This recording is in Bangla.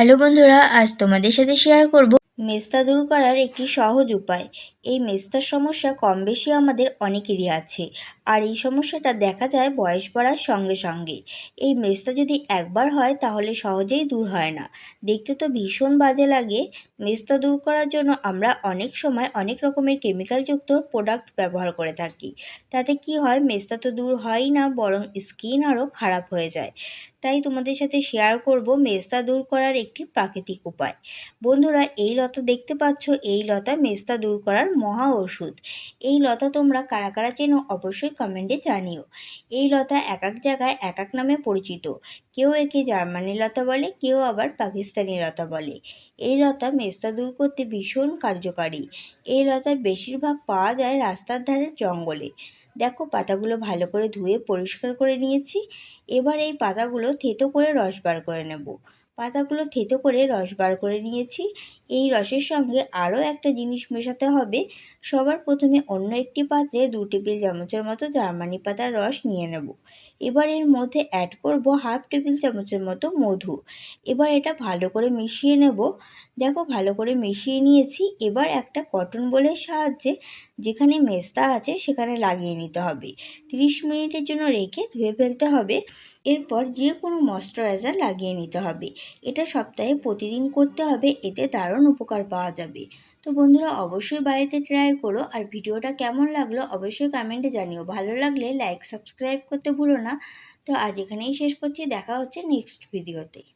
হ্যালো বন্ধুরা, আজ তোমাদের সাথে শেয়ার করব মেস্তা দূর করার একটি সহজ উপায়। এই মেস্তার সমস্যা কম বেশি আমাদের অনেকেরই আছে, আর এই সমস্যাটা দেখা যায় বয়স বাড়ার সঙ্গে সঙ্গে। এই মেস্তা যদি একবার হয়, তাহলে সহজেই দূর হয় না। দেখতে তো ভীষণ বাজে লাগে। মেস্তা দূর করার জন্য আমরা অনেক সময় অনেক রকমের কেমিক্যালযুক্ত প্রোডাক্ট ব্যবহার করে থাকি। তাতে কি হয়, মেস্তা তো দূর হয়ই না, বরং স্কিন আরও খারাপ হয়ে যায়। তাই তোমাদের সাথে শেয়ার করব মেস্তা দূর করার একটি প্রাকৃতিক উপায়। বন্ধুরা, এই লতা দেখতে পাচ্ছ, এই লতা মেস্তা দূর করার মহা ওষুধ। এই লতা তোমরা কারা কারা চেনো অবশ্যই কমেন্টে জানিও। এই লতা এক এক জায়গায় এক এক নামে পরিচিত। কেউ একে জার্মানি লতা বলে, কেউ আবার পাকিস্তানি লতা বলে। এই লতা মেস্তা দূর করতে ভীষণ কার্যকারী। এই লতা বেশিরভাগ পাওয়া যায় রাস্তার ধারের জঙ্গলে। দেখো পাতাগুলো ভালো করে ধুয়ে পরিষ্কার করে নিয়েছি। এবার এই পাতাগুলো থেতো করে রস বার করে নেব। পাতাগুলো থেতো করে রস বার করে নিয়েছি। এই রসের সঙ্গে আরও একটা জিনিস মেশাতে হবে। সবার প্রথমে অন্য একটি পাত্রে দু টেবিল চামচের মতো জার্মানি পাতার রস নিয়ে নেব। এবার এর মধ্যে অ্যাড করব হাফ টেবিল চামচের মতো মধু। এবার এটা ভালো করে মিশিয়ে নেব। দেখো ভালো করে মিশিয়ে নিয়েছি। এবার একটা কটন বোলের সাহায্যে যেখানে মেস্তা আছে সেখানে লাগিয়ে নিতে হবে। 30 মিনিটের জন্য রেখে ধুয়ে ফেলতে হবে। এরপর যে কোনো ময়শ্চারাইজার লাগিয়ে নিতে হবে। এটা সপ্তাহে প্রতিদিন করতে হবে, এতে দারুণ উপকার পাওয়া যাবে। তো বন্ধুরা, অবশ্যই বাড়িতে ট্রাই করো। আর ভিডিওটা কেমন লাগল অবশ্যই কমেন্টে জানিও। ভালো লাগলে লাইক সাবস্ক্রাইব করতে ভুলো না। তো আজ এখানেই শেষ করছি। দেখা হচ্ছে নেক্সট ভিডিওতে